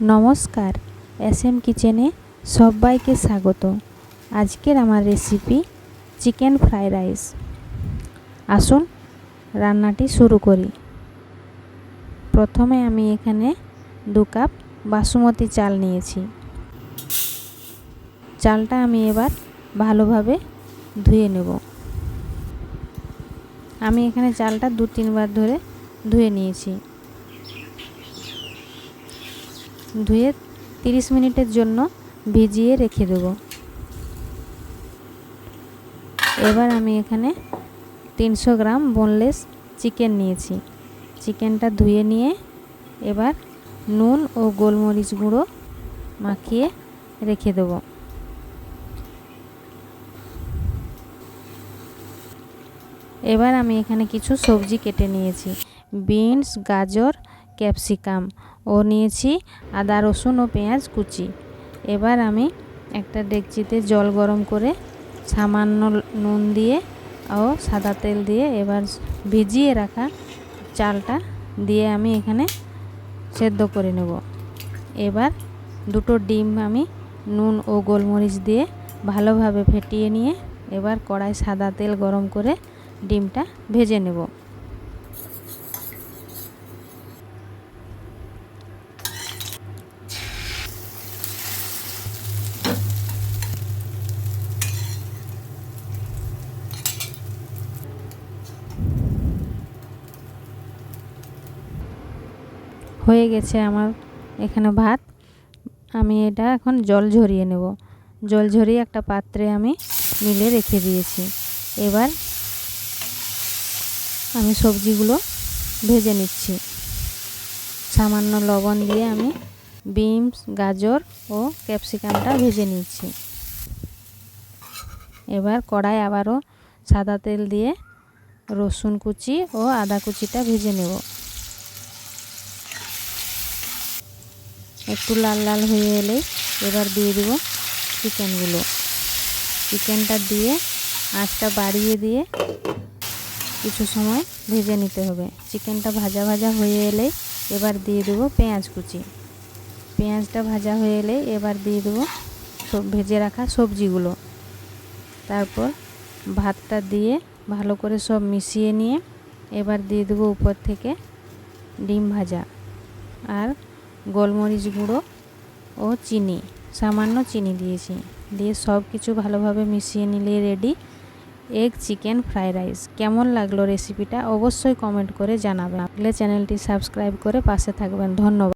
নমস্কার S M কিচেনে সবাইকে স্বাগত। আজকের আমার রেসিপি চিকেন ফ্রাইড রাইস। আসুন, রান্নাটি শুরু করি। প্রথমে আমি এখানে দু কাপ বাসমতি চাল নিয়েছি। চালটা আমি এবার ভালোভাবে ধুয়ে নেব। আমি এখানে চালটা দু তিনবার ধরে ধুয়ে নিয়েছি। ধুয়ে তিরিশ মিনিটের জন্য ভিজিয়ে রেখে দেব। এবার আমি এখানে তিনশো গ্রাম বোনলেস চিকেন নিয়েছি। চিকেনটা ধুয়ে নিয়ে এবার নুন ও গোলমরিচ গুঁড়ো মাখিয়ে রেখে দেব। এবার আমি এখানে কিছু সবজি কেটে নিয়েছি। বিনস, গাজর ক্যাপসিকাম ও নিয়েছি আদা, রসুন ও পেঁয়াজ কুচি। এবার আমি একটা ডেকচিতে জল গরম করে সামান্য নুন দিয়ে ও সাদা তেল দিয়ে এবার ভিজিয়ে রাখা চালটা দিয়ে আমি এখানে সেদ্ধ করে নেব। এবার দুটো ডিম আমি নুন ও গোলমরিচ দিয়ে ভালোভাবে ফেটিয়ে নিয়ে এবার কড়াই সাদা তেল গরম করে ডিমটা ভেজে নেব। হয়ে গেছে আমার এখানে ভাত। আমি এটা এখন জল ঝরিয়ে নেব। জল ঝরিয়ে একটা পাত্রে আমি মিলে রেখে দিয়েছি। এবার আমি সবজিগুলো ভেজে নিচ্ছি। সামান্য লবণ দিয়ে আমি বিনস, গাজর ও ক্যাপসিকামটা ভেজে নিচ্ছি। এবার কড়াই আবারও সাদা তেল দিয়ে রসুন কুচি ও আদা কুচিটা ভেজে নেব। একটু লাল লাল হয়ে এলে এবার দিয়ে দেব চিকেনগুলো। চিকেনটা দিয়ে আঁচটা বাড়িয়ে দিয়ে কিছু সময় ভেজে নিতে হবে। চিকেনটা ভাজা ভাজা হয়ে এলে এবার দিয়ে দেবো পেঁয়াজ কুচি। পেঁয়াজটা ভাজা হয়ে এলে এবার দিয়ে দেবো সব ভেজে রাখা সবজিগুলো। তারপর ভাতটা দিয়ে ভালো করে সব মিশিয়ে নিয়ে এবার দিয়ে দেবো উপর থেকে ডিম ভাজা। আর গোলমরিচ গুঁড়ো ও চিনি, সামান্য চিনি দিয়েছি। দিয়ে সব কিছু ভালোভাবে মিশিয়ে নিলে ready egg chicken fried rice কেমন লাগল রেসিপিটা অবশ্যই কমেন্ট করে জানাবেন। চ্যানেলটি সাবস্ক্রাইব করে পাশে থাকবেন। ধন্যবাদ।